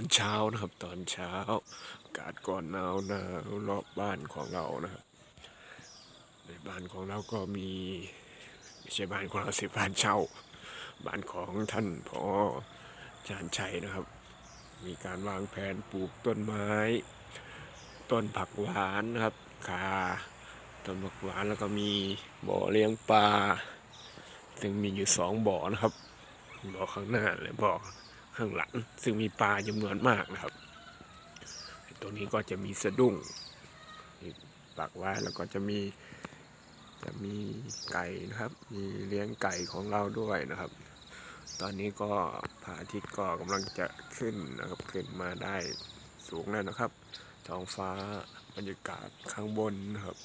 อนเช้านะครับ ตอนเช้าอากาศก่อนหนาวหนาวรอบบ้านของเรานะครับ ในบ้านของเราก็มีไม่ใช่บ้านของเราสิบ้านเช่า บ้านของท่านพอจานชัยนะครับ มีการวางแผนปลูกต้นไม้ ต้นผักหวานนะครับคาต้นผักหวานแล้วก็มีบ่อเลี้ยงปลาซึ่งมีอยู่สองบ่อนะครับบ่อข้างหน้าและบ่อ ข้างหลัง ซึ่งมีปลาจำนวนมากนะครับ ตรงนี้ก็จะมีสะดุ้งปักไว้แล้วก็จะมีจะมีไก่นะครับ มีเลี้ยงไก่ของเราด้วยนะครับ ตอนนี้ก็พระอาทิตย์ก็กำลังจะขึ้นนะครับขึ้นมาได้สูงแล้วนะครับ ท้องฟ้าบรรยากาศข้างบนนะครับ